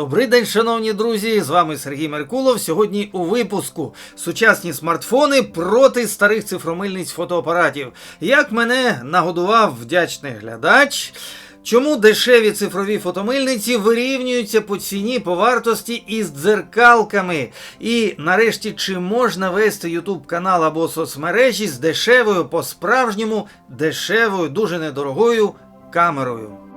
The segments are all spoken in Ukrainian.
Добрий день, шановні друзі! З вами Сергій Меркулов. Сьогодні у випуску сучасні смартфони проти старих цифромильниць фотоапаратів. Як мене нагодував вдячний глядач. Чому дешеві цифрові фотомильниці вирівнюються по ціні по вартості із дзеркалками? І нарешті, чи можна вести YouTube канал або соцмережі з дешевою, по-справжньому дешевою, дуже недорогою камерою?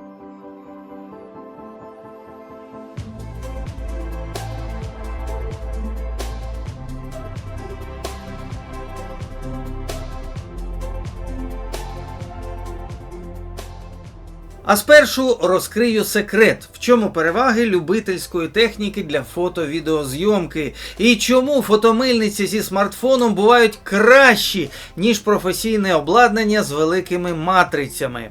А спершу розкрию секрет, в чому переваги любительської техніки для фото-відеозйомки, і чому фотомильниці зі смартфоном бувають кращі, ніж професійне обладнання з великими матрицями.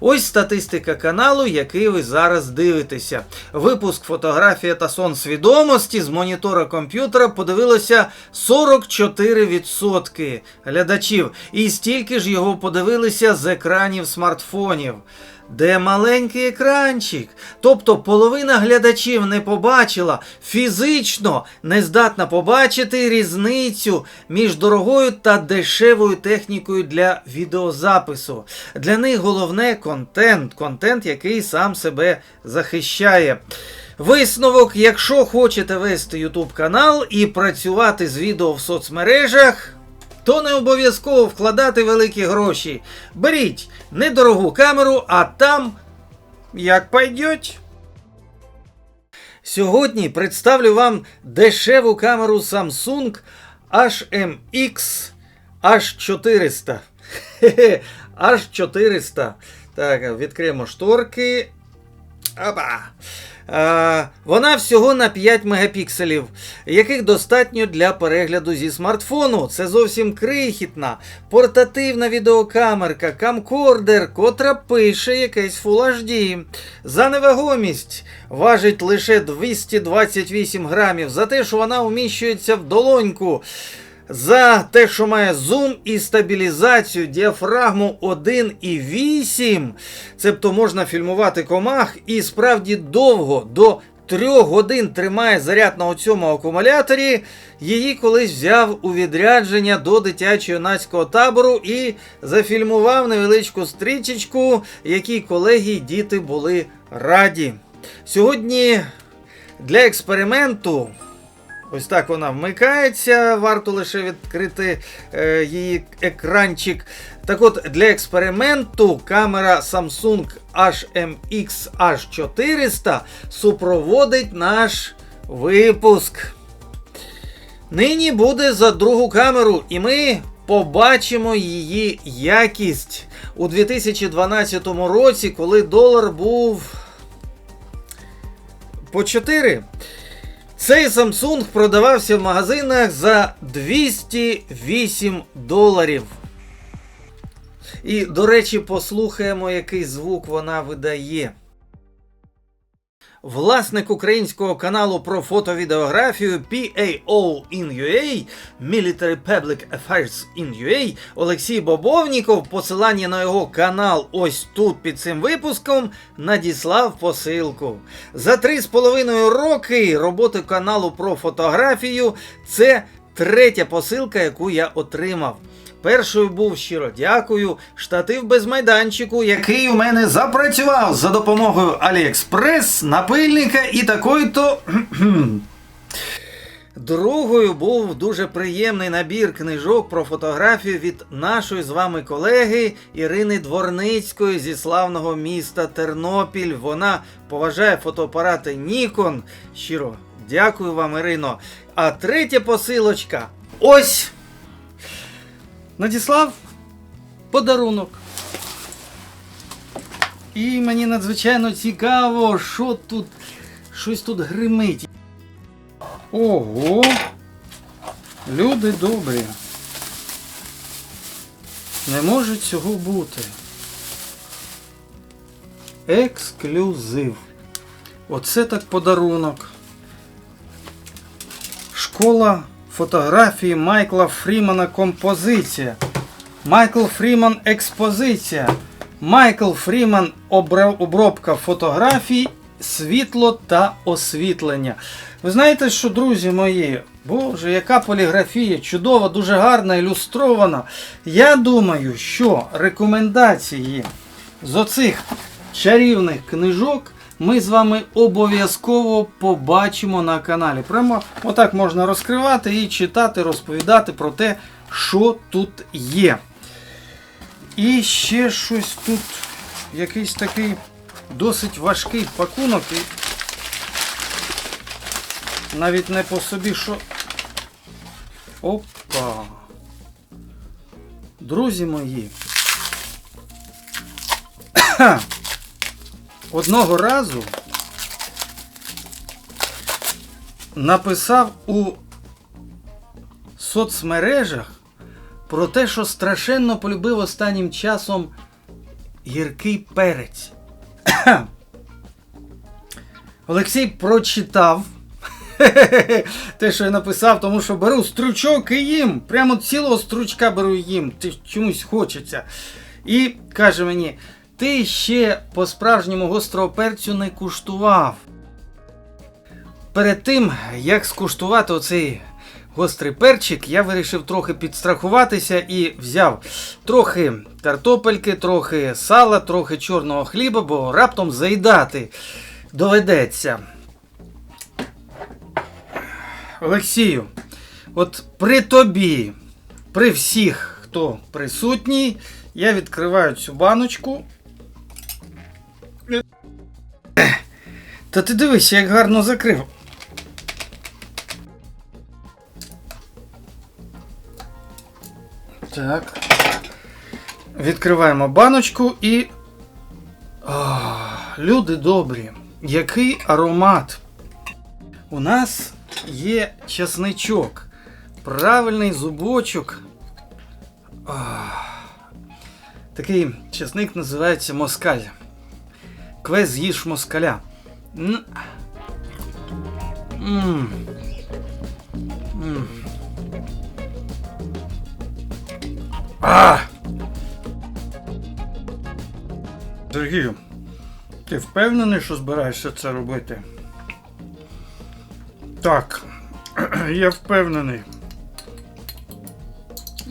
Ось статистика каналу, який ви зараз дивитеся. Випуск фотографія та сон свідомості з монітора комп'ютера подивилося 44% глядачів, і стільки ж його подивилися з екранів смартфонів. Де маленький екранчик. Тобто половина глядачів не побачила, фізично не здатна побачити різницю між дорогою та дешевою технікою для відеозапису. Для них головне контент, контент, який сам себе захищає. Висновок, якщо хочете вести YouTube канал і працювати з відео в соцмережах. То не обов'язково вкладати великі гроші. Беріть недорогу камеру, а там як пойдеть. Сьогодні представлю вам дешеву камеру Samsung HMX H400. Хе-хе, H400. Так, відкриємо шторки. Опа. А, вона всього на 5 мегапікселів, яких достатньо для перегляду зі смартфону. Це зовсім крихітна, портативна відеокамерка, камкордер, котра пише якесь Full HD. За невагомість важить лише 228 грамів, за те, що вона вміщується в долоньку. За те, що має зум і стабілізацію діафрагму 1,8, цебто можна фільмувати комах і справді довго до 3 годин тримає заряд на цьому акумуляторі. Її колись взяв у відрядження до дитячо-юнацького табору і зафільмував невеличку стрічечку, якій колеги й діти були раді. Сьогодні для експерименту. Ось так вона вмикається, варто лише відкрити е, її екранчик. Так от, для експерименту камера Samsung HMX H400 супроводить наш випуск. Нині буде за другу камеру, і ми побачимо її якість у 2012 році, коли долар був по 4. Цей Samsung продавався в магазинах за 208 доларів. І, до речі, послухаємо, який звук вона видає. Власник українського каналу про фотовідеографію PAO in UA Military Public Affairs in UA Олексій Бобовніков, посилання на його канал ось тут під цим випуском, надіслав посилку. За 3,5 роки роботи каналу про фотографію це третя посилка, яку я отримав. Першою був щиро дякую. Штатив без майданчику, який у мене запрацював за допомогою AliExpress, напильника і такої-то. Другою був дуже приємний набір книжок про фотографію від нашої з вами колеги Ірини Дворницької зі славного міста Тернопіль. Вона поважає фотоапарати Nikon. Щиро дякую вам, Ірино. А третя посилочка. Ось надіслав подарунок. І мені надзвичайно цікаво, що тут щось тут гримить. Ого! Люди добрі. Не може цього бути. Ексклюзив. Оце так подарунок. Школа фотографії Майкла Фрімана композиція. Майкл Фріман експозиція. Майкл Фріман обробка фотографій світло та освітлення. Ви знаєте, що, друзі мої, боже, яка поліграфія, чудова, дуже гарна, ілюстрована. Я думаю, що рекомендації з оцих чарівних книжок ми з вами обов'язково побачимо на каналі. Прямо отак можна розкривати і читати, розповідати про те, що тут є. І ще щось тут, якийсь такий досить важкий пакунок. І навіть не по собі, що. Опа. Друзі мої. Одного разу написав у соцмережах про те, що страшенно полюбив останнім часом гіркий перець. Олексій прочитав те, що я написав, тому що беру стручок і їм. Прямо цілого стручка беру і їм. Чомусь хочеться. І каже мені: ти ще по-справжньому гострого перцю не куштував. Перед тим, як скуштувати оцей гострий перчик, я вирішив трохи підстрахуватися і взяв трохи картопельки, трохи сала, трохи чорного хліба, бо раптом заїдати доведеться. Олексію, от при тобі, при всіх, хто присутній, я відкриваю цю баночку. Та ти дивись, як гарно закрив. Так. Відкриваємо баночку і. А, люди добрі, який аромат. У нас є часничок, правильний зубочок. А, такий часник називається москаль. Квест з'їж москаля. М. М. М. Сергію, ти впевнений, що збираєшся це робити? Так, я впевнений.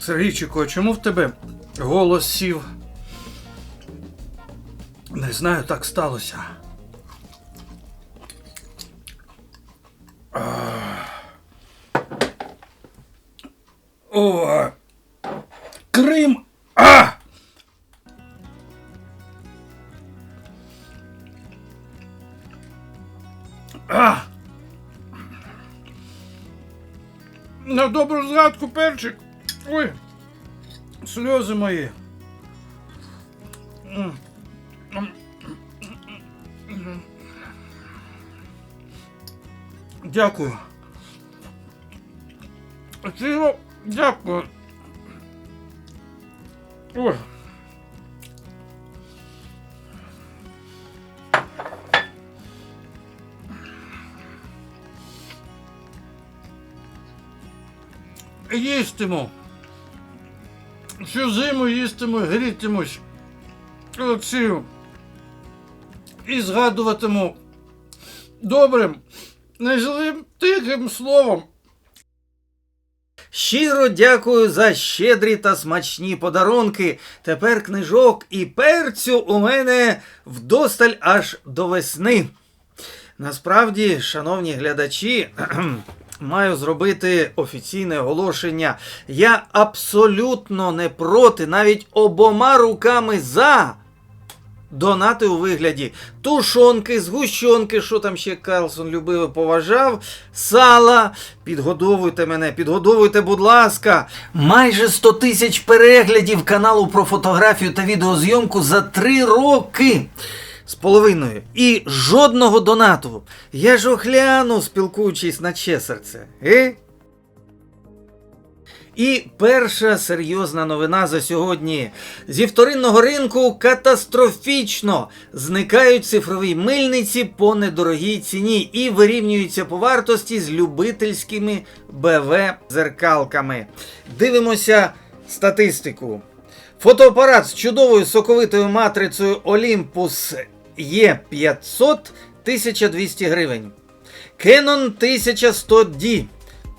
Сергійчику, а чому в тебе голос сів? Не знаю, так сталося. О, Крим. А! А! На добру згадку перчик. Ой, сльози мої. Дякую. Щиро дякую. Ой. Їстиму. Всю зиму їстиму, грітимусь. Олексію. І згадуватиму добрим, незлим тихим словом. Щиро дякую за щедрі та смачні подарунки. Тепер книжок і перцю у мене вдосталь аж до весни. Насправді, шановні глядачі, маю зробити офіційне оголошення. Я абсолютно не проти, навіть обома руками за. Донати у вигляді тушонки, згущенки, що там ще Карлсон любив і поважав, сала. Підгодовуйте мене, підгодовуйте, будь ласка. Майже 100 тисяч переглядів каналу про фотографію та відеозйомку за три роки. З половиною. І жодного донату. Я ж охляну, спілкуючись на чесерце. Е? І перша серйозна новина за сьогодні. Зі вторинного ринку катастрофічно зникають цифрові мильниці по недорогій ціні і вирівнюються по вартості з любительськими БВ-зеркалками. Дивимося статистику. Фотоапарат з чудовою соковитою матрицею Olympus E500 1200 гривень. Canon 1100D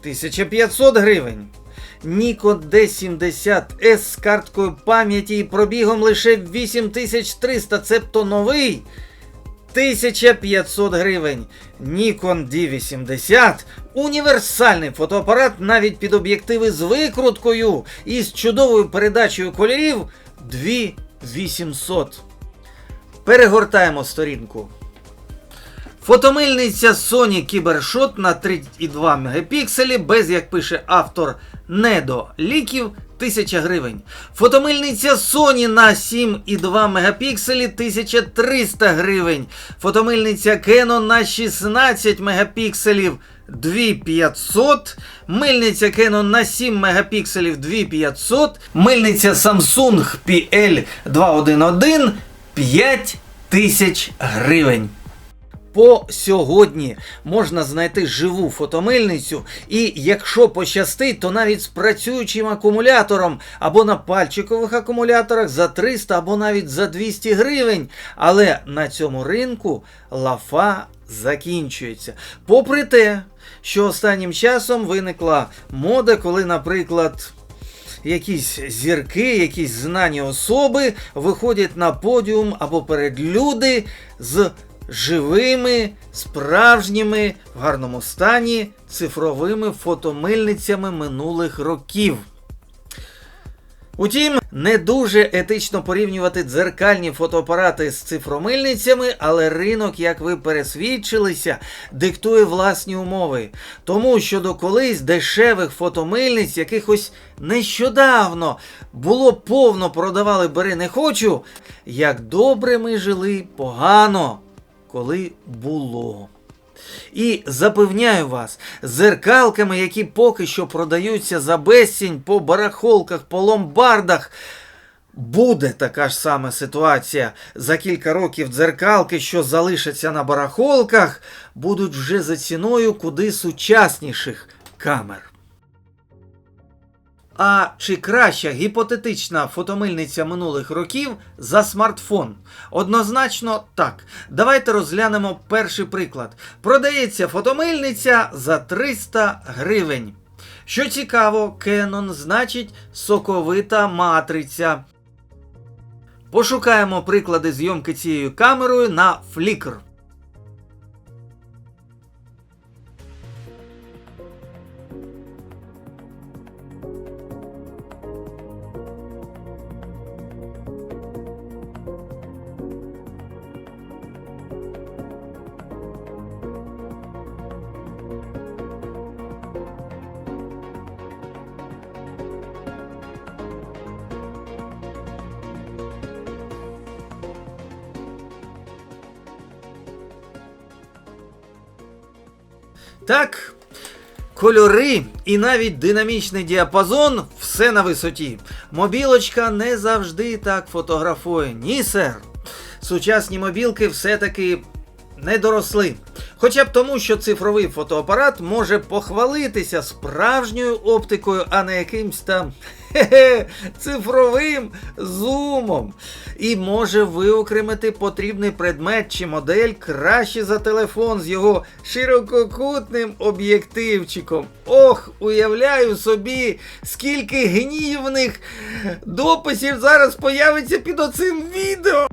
1500 гривень. Nikon D70S з карткою пам'яті і пробігом лише 8300, цебто новий 1500 гривень. Nikon D80 універсальний фотоапарат навіть під об'єктиви з викруткою і з чудовою передачею кольорів 2800. Перегортаємо сторінку. Фотомильниця Sony CyberShot на 3,2 мегапікселі, без, як пише автор, недоліків 1000 гривень. Фотомильниця Sony на 7,2 мегапікселі 1300 гривень. Фотомильниця Canon на 16 мегапікселів 2500. Мильниця Canon на 7 мегапікселів 2500. Мильниця Samsung PL211 5000 гривень. По сьогодні можна знайти живу фотомильницю, і якщо пощастить, то навіть з працюючим акумулятором або на пальчикових акумуляторах за 300 або навіть за 200 гривень. Але на цьому ринку лафа закінчується. Попри те, що останнім часом виникла мода, коли, наприклад, якісь зірки, якісь знані особи виходять на подіум або перед люди з живими, справжніми, в гарному стані цифровими фотомильницями минулих років. Утім, не дуже етично порівнювати дзеркальні фотоапарати з цифромильницями, але ринок, як ви пересвідчилися, диктує власні умови. Тому що до колись дешевих фотомильниць, якихось нещодавно було повно продавали бери не хочу, як добре ми жили погано, коли було. І запевняю вас, зеркалками, які поки що продаються за безцінь по барахолках, по ломбардах, буде така ж сама ситуація. За кілька років дзеркалки, що залишаться на барахолках, будуть вже за ціною куди сучасніших камер. А чи краща гіпотетична фотомильниця минулих років за смартфон? Однозначно так. Давайте розглянемо перший приклад. Продається фотомильниця за 300 гривень. Що цікаво, Canon значить соковита матриця. Пошукаємо приклади зйомки цією камерою на Flickr. Так, кольори і навіть динамічний діапазон все на висоті. Мобілочка не завжди так фотографує. Ні, сер. Сучасні мобілки все-таки не доросли. Хоча б тому, що цифровий фотоапарат може похвалитися справжньою оптикою, а не якимсь там цифровим зумом. І може виокремити потрібний предмет чи модель краще за телефон з його ширококутним об'єктивчиком. Ох, уявляю собі, скільки гнівних дописів зараз появиться під оцим відео.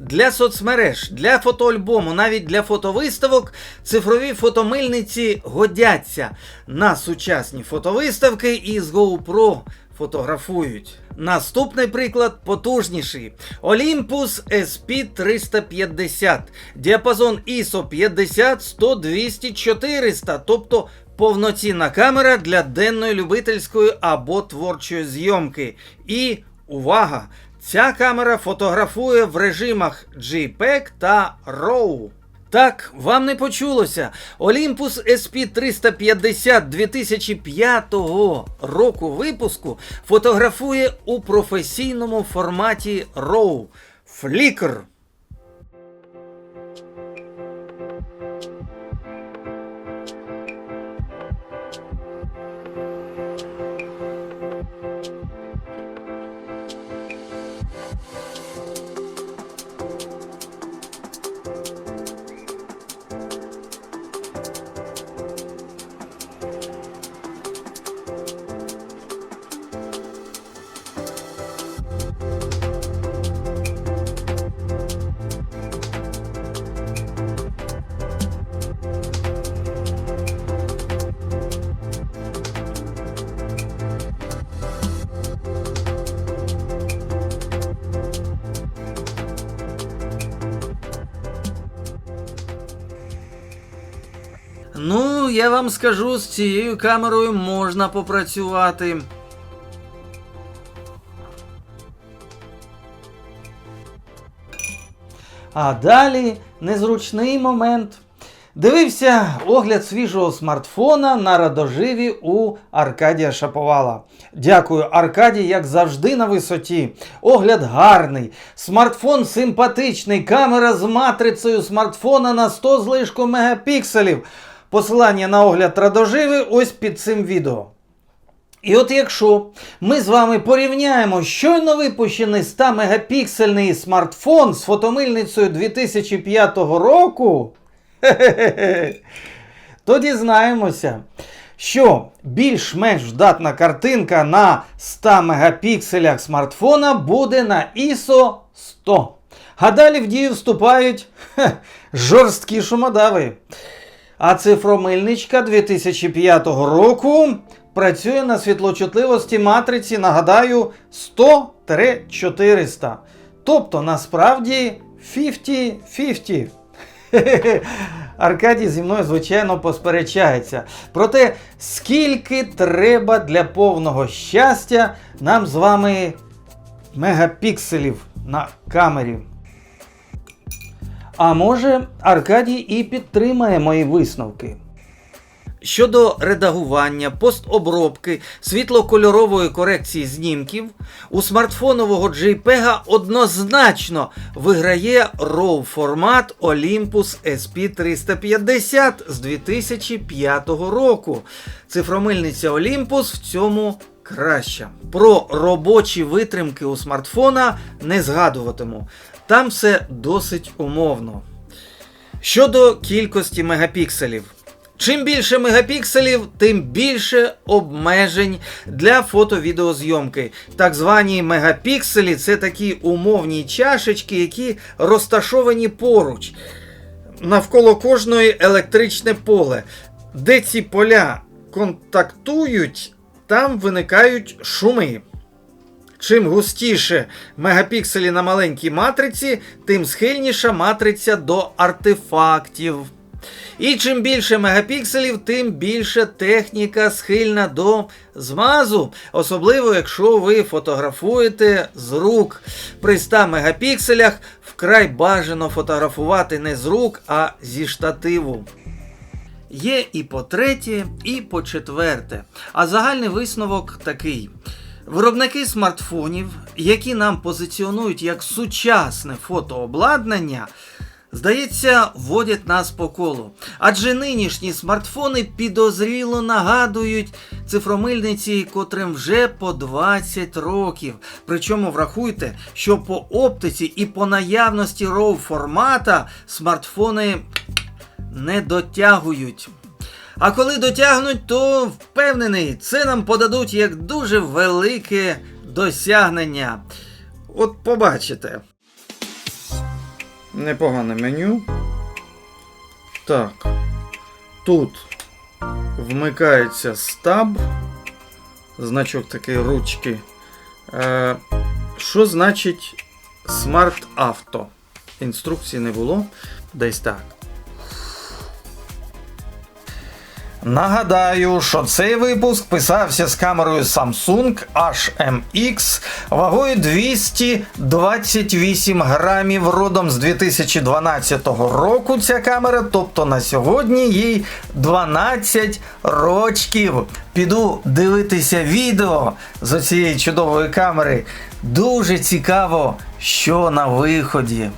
Для соцмереж, для фотоальбому, навіть для фотовиставок цифрові фотомильниці годяться на сучасні фотовиставки і з GoPro фотографують. Наступний приклад потужніший. Olympus SP350. Діапазон ISO 50, 100, 200, 400, тобто повноцінна камера для денної любительської або творчої зйомки. І увага! Ця камера фотографує в режимах JPEG та RAW. Так, вам не почулося. Olympus SP350 2005 року випуску фотографує у професійному форматі RAW. Flickr. Я вам скажу, з цією камерою можна попрацювати. А далі незручний момент. Дивився огляд свіжого смартфона на радоживі у Аркадія Шаповала. Дякую, Аркадій, як завжди, на висоті. Огляд гарний. Смартфон симпатичний. Камера з матрицею смартфона на 100 з лишком мегапікселів. Посилання на огляд радоживи ось під цим відео. І от якщо ми з вами порівняємо щойно випущений 100 мегапіксельний смартфон з фотомильницею 2005 року, то дізнаємося, що більш-менш вдатна картинка на 100 мегапікселях смартфона буде на ISO 100. А далі в дію вступають жорсткі шумодави. А цифромильничка 2005 року працює на світлочутливості матриці, нагадаю, 100-400. Тобто насправді 50-50. Аркадій зі мною, звичайно, посперечається. Проте, скільки треба для повного щастя нам з вами мегапікселів на камері. А може, Аркадій і підтримає мої висновки. Щодо редагування, постобробки, світлокольорової корекції знімків, у смартфонового JPEG однозначно виграє RAW формат Olympus SP350 з 2005 року. Цифромильниця Olympus в цьому краща. Про робочі витримки у смартфона не згадуватиму. Там все досить умовно. Щодо кількості мегапікселів. Чим більше мегапікселів, тим більше обмежень для фото-відеозйомки. Так звані мегапікселі це такі умовні чашечки, які розташовані поруч. Навколо кожної електричне поле. Де ці поля контактують, там виникають шуми. Чим густіше мегапікселі на маленькій матриці, тим схильніша матриця до артефактів. І чим більше мегапікселів, тим більше техніка схильна до змазу, особливо якщо ви фотографуєте з рук. При 100 мегапікселях вкрай бажано фотографувати не з рук, а зі штативу. Є і по третє, і по четверте. А загальний висновок такий. Виробники смартфонів, які нам позиціонують як сучасне фотообладнання, здається, вводять нас по колу. Адже нинішні смартфони підозріло нагадують цифромильниці, котрим вже по 20 років. Причому врахуйте, що по оптиці і по наявності RAW формата смартфони не дотягують. А коли дотягнуть, то впевнений, це нам подадуть як дуже велике досягнення. От побачите. Непогане меню. Так. Тут вмикається стаб. Значок такий ручки. Е, що значить Auto? Інструкції не було. Десь так. Нагадаю, що цей випуск писався з камерою Samsung HMX вагою 228 грамів родом з 2012 року. Ця камера, тобто на сьогодні їй 12 рочків. Піду дивитися відео з цієї чудової камери. Дуже цікаво, що на виході.